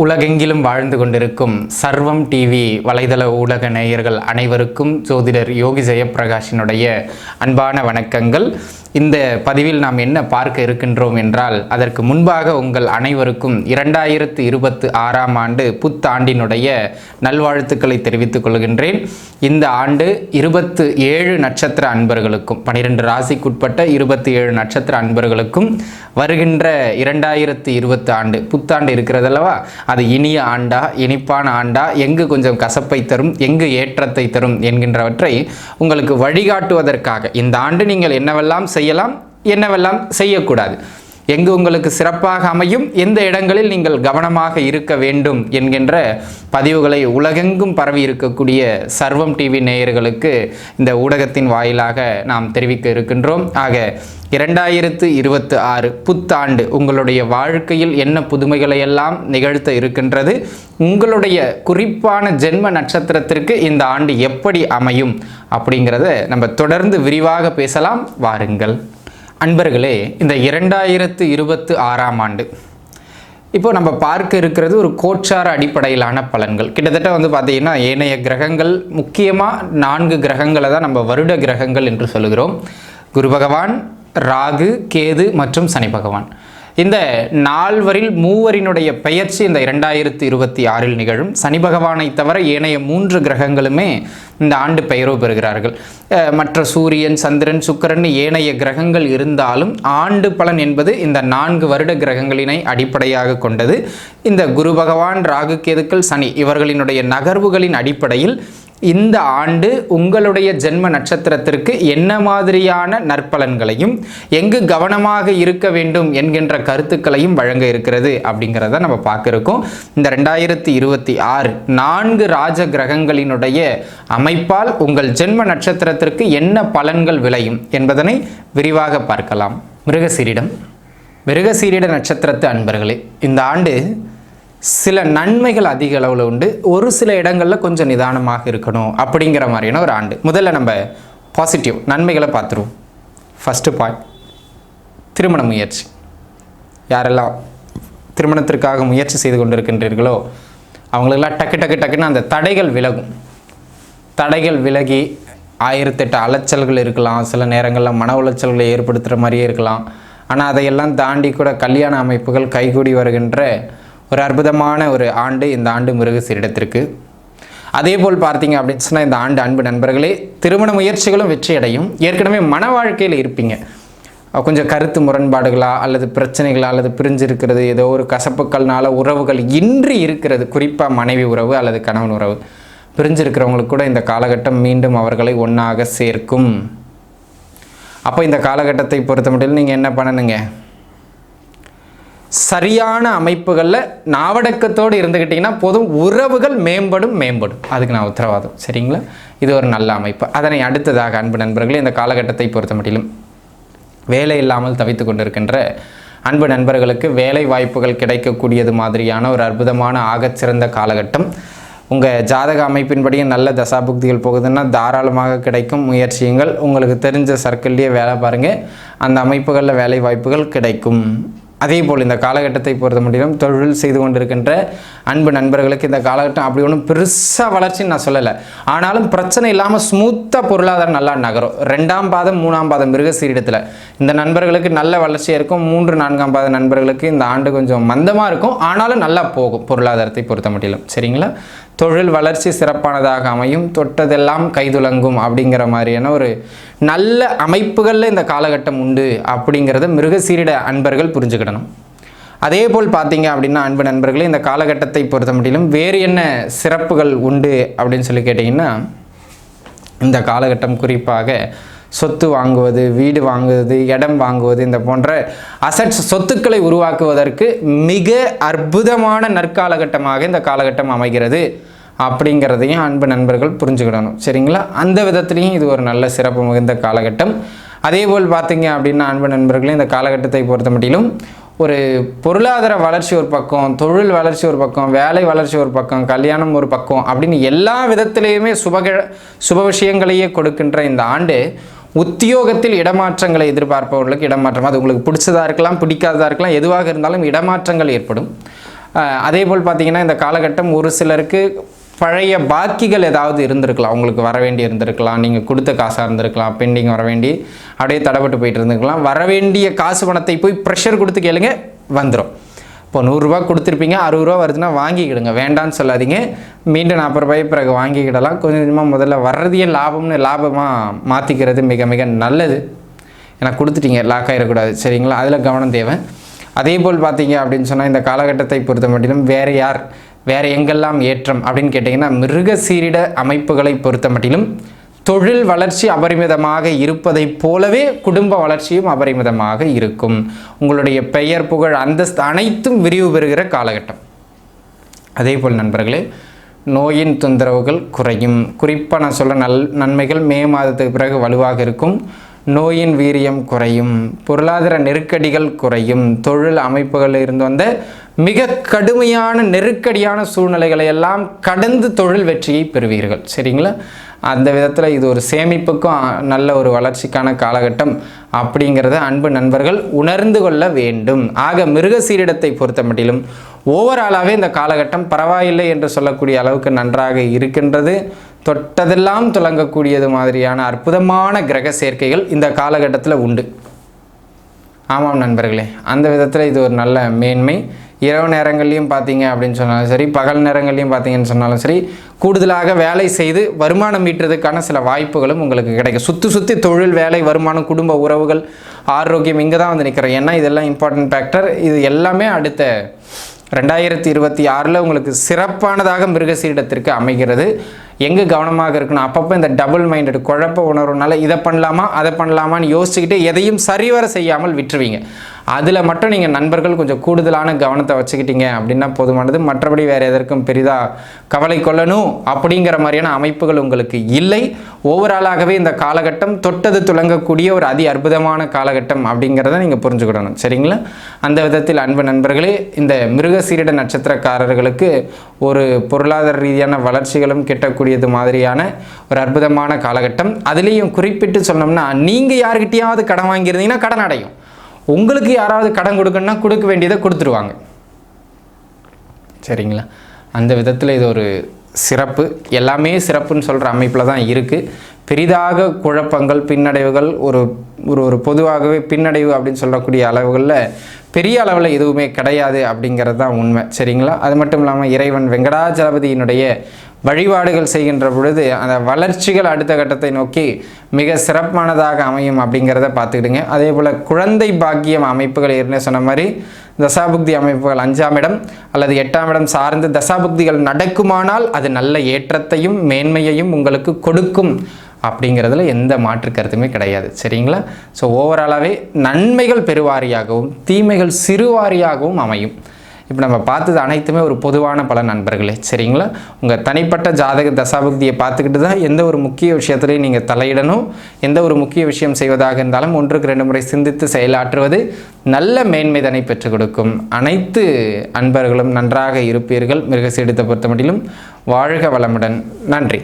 உலகெங்கிலும் வாழ்ந்து கொண்டிருக்கும் சர்வம் டிவி வலைதள ஊடக நேயர்கள் அனைவருக்கும் ஜோதிடர் யோகி ஜெயப்பிரகாஷினுடைய அன்பான வணக்கங்கள். இந்த பதிவில் நாம் என்ன பார்க்க இருக்கின்றோம் என்றால் அதற்கு முன்பாக உங்கள் அனைவருக்கும் இரண்டாயிரத்து இருபத்து ஆறாம் ஆண்டு புத்தாண்டினுடைய நல்வாழ்த்துக்களை தெரிவித்துக் கொள்கின்றேன். இந்த ஆண்டு இருபத்து ஏழு நட்சத்திர அன்பர்களுக்கும் பனிரெண்டு ராசிக்குட்பட்ட இருபத்தி ஏழு நட்சத்திர அன்பர்களுக்கும் வருகின்ற இரண்டாயிரத்து இருபத்து ஆண்டு புத்தாண்டு இருக்கிறதல்லவா? அது இனிய ஆண்டா இனிப்பான ஆண்டா எங்கு கொஞ்சம் கசப்பை தரும் எங்கு ஏற்றத்தை தரும் என்கின்றவற்றை உங்களுக்கு வழிகாட்டுவதற்காக இந்த ஆண்டு நீங்கள் என்னவெல்லாம் செய்யலாம் என்னவெல்லாம் செய்யக்கூடாது? எங்கு உங்களுக்கு சிறப்பாக அமையும் எந்த இடங்களில் நீங்கள் கவனமாக இருக்க வேண்டும் என்கின்ற பதிவுகளை உலகெங்கும் பரவி இருக்கக்கூடிய சர்வம் டிவி நேயர்களுக்கு இந்த ஊடகத்தின் வாயிலாக நாம் தெரிவிக்க இருக்கின்றோம். ஆக இரண்டாயிரத்து இருபத்து ஆறு புத்தாண்டு உங்களுடைய வாழ்க்கையில் என்ன புதுமைகளை எல்லாம் நிகழ்த்த இருக்கின்றது உங்களுடைய குறிப்பான ஜென்ம நட்சத்திரத்திற்கு இந்த ஆண்டு எப்படி அமையும் அப்படிங்கிறத நம்ம தொடர்ந்து விரிவாக பேசலாம். வாருங்கள். அன்பர்களே இந்த இரண்டாயிரத்து இருபத்து ஆறாம் ஆண்டு. இப்போ நம்ம பார்க்க இருக்கிறது ஒரு கோச்சார அடிப்படையிலான பலன்கள். கிட்டத்தட்ட வந்து பார்த்தீங்கன்னா ஏனைய கிரகங்கள் முக்கியமாக நான்கு கிரகங்களை தான் நம்ம வருட கிரகங்கள் என்று சொல்லுகிறோம். குரு பகவான் ராகு கேது மற்றும் சனி பகவான். இந்த நால்வரில் மூவரினுடைய பெயர்ச்சி இந்த இரண்டாயிரத்தி இருபத்தி ஆறில் நிகழும். சனி பகவானை தவிர ஏனைய மூன்று கிரகங்களுமே இந்த ஆண்டு பெயரோ பெறுகிறார்கள். மற்ற சூரியன் சந்திரன் சுக்கிரன் ஏனைய கிரகங்கள் இருந்தாலும் ஆண்டு பலன் என்பது இந்த நான்கு வருட கிரகங்களினை அடிப்படையாக கொண்டது. இந்த குரு பகவான் ராகு கேதுக்கள் சனி இவர்களினுடைய நகர்வுகளின் அடிப்படையில் இந்த ஆண்டு உங்களுடைய ஜென்ம நட்சத்திரத்திற்கு என்ன மாதிரியான நற்பலன்களையும் எங்கு கவனமாக இருக்க வேண்டும் என்கின்ற கருத்துக்களையும் வழங்க இருக்கிறது அப்படிங்கிறத நம்ம பார்க்க இருக்கோம் இந்த ரெண்டாயிரத்தி இருபத்தி ஆறு நான்கு ராஜ கிரகங்களினுடைய அமைப்பால் உங்கள் ஜென்ம நட்சத்திரத்திற்கு என்ன பலன்கள் விளையும் என்பதனை விரிவாக பார்க்கலாம். மிருகசீரிடம். மிருகசீரிட நட்சத்திரத்து அன்பர்களே இந்த ஆண்டு சில நன்மைகள் அதிக அளவில் உண்டு. ஒரு சில இடங்களில் கொஞ்சம் நிதானமாக இருக்கணும் அப்படிங்கிற மாதிரியான ஒரு ஆண்டு. முதல்ல நம்ம பாசிட்டிவ் நன்மைகளை பார்த்துருவோம். ஃபஸ்ட்டு பாயிண்ட் திருமண முயற்சி. யாரெல்லாம் திருமணத்திற்காக முயற்சி செய்து கொண்டிருக்கின்றீர்களோ அவங்களுக்கெல்லாம் டக்கு டக்கு டக்குன்னு அந்த தடைகள் விலகும். தடைகள் விலகி ஆயிரத்தெட்டு அலைச்சல்கள் இருக்கலாம். சில நேரங்களில் மன உளைச்சல்களை ஏற்படுத்துகிற மாதிரியே இருக்கலாம். ஆனால் அதையெல்லாம் தாண்டி கூட கல்யாண அமைப்புகள் கைகூடி வருகின்ற ஒரு அற்புதமான ஒரு ஆண்டு இந்த ஆண்டு மிருகசீரிடத்திற்கு. அதே போல் பார்த்தீங்க அப்படின்னு சொன்னால் இந்த ஆண்டு அன்பு நண்பர்களே திருமண முயற்சிகளும் வெற்றி அடையும் ஏற்கனவே மன வாழ்க்கையில் இருப்பீங்க. கொஞ்சம் கருத்து முரண்பாடுகளா அல்லது பிரச்சனைகளா அல்லது பிரிஞ்சிருக்கிறது ஏதோ ஒரு கசப்புக்கள்னால உறவுகள் இன்றி இருக்கிறது. குறிப்பாக மனைவி உறவு அல்லது கணவன் உறவு. பிரிஞ்சிருக்கிறவங்களுக்கு கூட இந்த காலகட்டம் மீண்டும் அவர்களை ஒன்றாக சேர்க்கும். அப்போ இந்த காலகட்டத்தை பொறுத்த மட்டும் நீங்கள் என்ன பண்ணணுங்க? சரியான அமைப்புகளில் நாவடக்கத்தோடு இருந்துக்கிட்டிங்கன்னா போதும் உறவுகள் மேம்படும் மேம்படும். அதுக்கு நான் உத்தரவாதம். சரிங்களா? இது ஒரு நல்ல அமைப்பு. அதனை அடுத்ததாக அன்பு நண்பர்களே இந்த காலகட்டத்தை பொறுத்த மட்டிலும் வேலை இல்லாமல் தவித்து கொண்டிருக்கின்ற அன்பு நண்பர்களுக்கு வேலை வாய்ப்புகள் கிடைக்கக்கூடியது மாதிரியான ஒரு அற்புதமான ஆகச்சிறந்த காலகட்டம். உங்கள் ஜாதக அமைப்பின்படியும் நல்ல தசாபுக்திகள் போகுதுன்னா தாராளமாக கிடைக்கும் முயற்சியுங்கள். உங்களுக்கு தெரிஞ்ச சர்க்கிள்லேயே வேலை பாருங்கள் அந்த அமைப்புகளில் வேலை வாய்ப்புகள் கிடைக்கும். அதே போல் இந்த காலகட்டத்தை பொறுத்த முடியும் தொழில் செய்து கொண்டிருக்கின்ற அன்பு நண்பர்களுக்கு இந்த காலகட்டம் அப்படி ஒன்றும் பெருசாக வளர்ச்சின்னு நான் சொல்லலை. ஆனாலும் பிரச்சனை இல்லாமல் ஸ்மூத்தாக பொருளாதாரம் நல்லா நகரும். ரெண்டாம் பாதம் மூணாம் பாதம் மிருகசீரிடத்தில் இந்த நண்பர்களுக்கு நல்ல வளர்ச்சியாக இருக்கும். மூன்று நான்காம் பாத நண்பர்களுக்கு இந்த ஆண்டு கொஞ்சம் மந்தமாக இருக்கும். ஆனாலும் நல்லா போகும் பொருளாதாரத்தை பொறுத்த மட்டிலும். சரிங்களா? தொழில் வளர்ச்சி சிறப்பானதாக அமையும் தொட்டதெல்லாம் கைதுலங்கும் அப்படிங்கிற மாதிரியான ஒரு நல்ல அமைப்புகளில் இந்த காலகட்டம் உண்டு அப்படிங்கிறத மிருகசீரிட அன்பர்கள் புரிஞ்சுக்கிடணும். அதே போல் பார்த்தீங்க அப்படின்னா அன்பு நண்பர்களே இந்த காலகட்டத்தை பொறுத்த முடியலும் வேறு என்ன சிறப்புகள் உண்டு அப்படின்னு சொல்லி கேட்டிங்கன்னா இந்த காலகட்டம் குறிப்பாக சொத்து வாங்குவது வீடு வாங்குவது இடம் வாங்குவது இந்த போன்ற அசட்ஸ் சொத்துக்களை உருவாக்குவதற்கு மிக அற்புதமான நற்காலகட்டமாக இந்த காலகட்டம் அமைகிறது. அப்படிங்கிறதையும் அன்பு நண்பர்கள் புரிஞ்சுக்கிடணும். சரிங்களா? அந்த விதத்துலேயும் இது ஒரு நல்ல சிறப்பு மிகுந்த காலகட்டம். அதே போல் பார்த்தீங்க அப்படின்னா அன்பு நண்பர்களே இந்த காலகட்டத்தை பொறுத்த மட்டிலும் ஒரு பொருளாதார வளர்ச்சி ஒரு பக்கம் தொழில் வளர்ச்சி ஒரு பக்கம் வேலை வளர்ச்சி ஒரு பக்கம் கல்யாணம் ஒரு பக்கம் அப்படின்னு எல்லா விதத்திலையுமே சுபக சுப விஷயங்களையே கொடுக்கின்ற இந்த ஆண்டு உத்தியோகத்தில் இடமாற்றங்களை எதிர்பார்ப்பவர்களுக்கு இடமாற்றம். அது உங்களுக்கு பிடிச்சதாக இருக்கலாம் பிடிக்காததாக இருக்கலாம் எதுவாக இருந்தாலும் இடமாற்றங்கள் ஏற்படும். அதே போல் பார்த்தீங்கன்னா இந்த காலகட்டம் ஒரு சிலருக்கு பழைய பாக்கிகள் ஏதாவது இருந்திருக்கலாம். உங்களுக்கு வர வேண்டி இருந்திருக்கலாம். நீங்கள் கொடுத்த காசாக இருந்திருக்கலாம். பெண்டிங் வர வேண்டி அப்படியே தடைப்பட்டு போயிட்டு இருந்துருக்கலாம். வர வேண்டிய காசு பணத்தை போய் ப்ரெஷர் கொடுத்து கேளுங்க வந்துடும் இப்போ நூறுரூவா கொடுத்துருப்பீங்க அறுபது ரூபா வருதுன்னா வாங்கிக்கிடுங்க. வேண்டான்னு சொல்லாதீங்க. மீண்டும் நாற்பது ரூபாய் பிறகு வாங்கிக்கிடலாம். கொஞ்சம் கொஞ்சமாக முதல்ல வர்றதையே லாபம்னு லாபமாக மாற்றிக்கிறது மிக மிக நல்லது. ஏன்னா கொடுத்துட்டீங்க லாக் ஆகிடக்கூடாது சரிங்களா? அதில் கவனம் தேவை. அதே போல் பார்த்தீங்க அப்படின்னு சொன்னால் இந்த காலகட்டத்தை பொறுத்த மட்டும் வேறு யார் வேறு எங்கெல்லாம் ஏற்றம் அப்படின்னு கேட்டிங்கன்னா மிருக சீரிட அமைப்புகளை பொறுத்த மட்டிலும் தொழில் வளர்ச்சி அபரிமிதமாக இருப்பதைப் போலவே குடும்ப வளர்ச்சியும் அபரிமிதமாக இருக்கும். உங்களுடைய பெயர் புகழ் அந்தஸ்து அனைத்தும் விரிவு பெறுகிற காலகட்டம். அதே போல் நண்பர்களே நோயின் தொந்தரவுகள் குறையும். குறிப்பாக நான் சொல்ல நல் நன்மைகள் மே மாதத்துக்கு பிறகு வலுவாக இருக்கும். நோயின் வீரியம் குறையும். பொருளாதார நெருக்கடிகள் குறையும். தொழில் அமைப்புகளில் இருந்து வந்த மிக கடுமையான நெருக்கடியான சூழ்நிலைகளை எல்லாம் கடந்து தொழில் வெற்றியை பெறுவீர்கள். சரிங்களா? அந்த விதத்தில் இது ஒரு சேமிப்புக்கும் நல்ல ஒரு வளர்ச்சிக்கான காலகட்டம் அப்படிங்கிறத அன்பு நண்பர்கள் உணர்ந்து கொள்ள வேண்டும். ஆக மிருகசீரிடத்தை பொறுத்த மட்டிலும் ஓவராலாகவே இந்த காலகட்டம் பரவாயில்லை என்று சொல்லக்கூடிய அளவுக்கு நன்றாக இருக்கின்றது. தொட்டதெல்லாம் துலங்கக்கூடியது மாதிரியான அற்புதமான கிரக சேர்க்கைகள் இந்த காலகட்டத்தில் உண்டு. ஆமாம் நண்பர்களே அந்த விதத்தில் இது ஒரு நல்ல மேன்மை. இரவு நேரங்கள்லையும் பார்த்தீங்க அப்படின்னு சொன்னாலும் சரி பகல் நேரங்கள்லையும் பார்த்தீங்கன்னு சொன்னாலும் சரி கூடுதலாக வேலை செய்து வருமானம் ஈட்டுறதுக்கான சில வாய்ப்புகளும் உங்களுக்கு கிடைக்கும். சுற்றி சுற்றி தொழில் வேலை வருமானம் குடும்ப உறவுகள் ஆரோக்கியம் இங்கே தான் வந்து நிற்கிறோம் ஏன்னா இதெல்லாம் இம்பார்ட்டன்ட் ஃபேக்டர் இது எல்லாமே அடுத்த ரெண்டாயிரத்தி இருபத்தி ஆறில் உங்களுக்கு சிறப்பானதாக மிருகசீடத்திற்கு அமைகிறது. எங்கே கவனமாக இருக்கணும்? அப்பப்போ இந்த டபுள் மைண்டட் குழப்ப உணர்வுனால இதை பண்ணலாமா அதை பண்ணலாமான்னு யோசிச்சுக்கிட்டு எதையும் சரிவர செய்யாமல் விட்டுருவீங்க. அதில் மட்டும் நீங்கள் நண்பர்கள் கொஞ்சம் கூடுதலான கவனத்தை வச்சுக்கிட்டீங்க அப்படின்னா போதுமானது. மற்றபடி வேறு எதற்கும் பெரிதாக கவலை கொள்ளணும் அப்படிங்கிற மாதிரியான அமைப்புகள் உங்களுக்கு இல்லை. ஓவராலாகவே இந்த காலகட்டம் தொட்டது துலங்கக்கூடிய ஒரு அதி அற்புதமான காலகட்டம் அப்படிங்கிறத நீங்கள் புரிஞ்சுக்கிடணும். சரிங்களா? அந்த விதத்தில் அன்பு நண்பர்களே இந்த மிருகசீரிட நட்சத்திரக்காரர்களுக்கு ஒரு பொருளாதார ரீதியான வளர்ச்சிகளும் கிட்டக்கூடியது மாதிரியான ஒரு அற்புதமான காலகட்டம். அதுலேயும் குறிப்பிட்டு சொன்னோம்னா நீங்கள் யார்கிட்டயாவது கடன் வாங்கியிருந்தீங்கன்னா கடன் அடையும். உங்களுக்கு யாராவது கடன் கொடுக்கணும்னா கொடுக்க வேண்டியதை கொடுத்துருவாங்க. சரிங்களா? அந்த விதத்தில் இது ஒரு சிறப்பு. எல்லாமே சிறப்புன்னு சொல்கிற அமைப்பில் தான் இருக்குது பெரிதாக குழப்பங்கள் பின்னடைவுகள் ஒரு ஒரு ஒரு பொதுவாகவே பின்னடைவு அப்படின்னு சொல்லக்கூடிய அளவுகளில் பெரிய அளவில் எதுவுமே கிடையாது அப்படிங்கிறது தான் உண்மை. சரிங்களா? அது மட்டும் இல்லாமல் இறைவன் வெங்கடாஜலபதியினுடைய வழிபாடுகள் செய்கின்ற பொழுது அந்த வளர்ச்சிகள் அடுத்த கட்டத்தை நோக்கி மிக சிறப்பானதாக அமையும் அப்படிங்கிறத பார்த்துக்கிடுங்க. அதே போல் குழந்தை பாக்கியம் அமைப்புகள் ஏற்கனவே சொன்ன மாதிரி தசாபுக்தி அமைப்புகள் அஞ்சாம் இடம் அல்லது எட்டாம் இடம் சார்ந்து தசாபுக்திகள் நடக்குமானால் அது நல்ல ஏற்றத்தையும் மேன்மையையும் உங்களுக்கு கொடுக்கும் அப்படிங்கிறதுல எந்த மாற்று கருத்துமே கிடையாது. சரிங்களா? ஸோ ஓவராலாகவே நன்மைகள் பெருவாரியாகவும் தீமைகள் சிறுவாரியாகவும் அமையும். இப்போ நம்ம பார்த்தது அனைத்துமே ஒரு பொதுவான பல நண்பர்களே சரிங்களா? உங்கள் தனிப்பட்ட ஜாதக தசாபக்தியை பார்த்துக்கிட்டு தான் எந்த ஒரு முக்கிய விஷயத்துலையும் நீங்கள் தலையிடணும். எந்த ஒரு முக்கிய விஷயம் செய்வதாக இருந்தாலும் ஒன்றுக்கு ரெண்டு முறை சிந்தித்து செயலாற்றுவது நல்ல மேன்மைதனை பெற்றுக் கொடுக்கும். அனைத்து அன்பர்களும் நன்றாக இருப்பீர்கள். மிருகசீடித்தை பொறுத்த வாழ்க வளமுடன். நன்றி.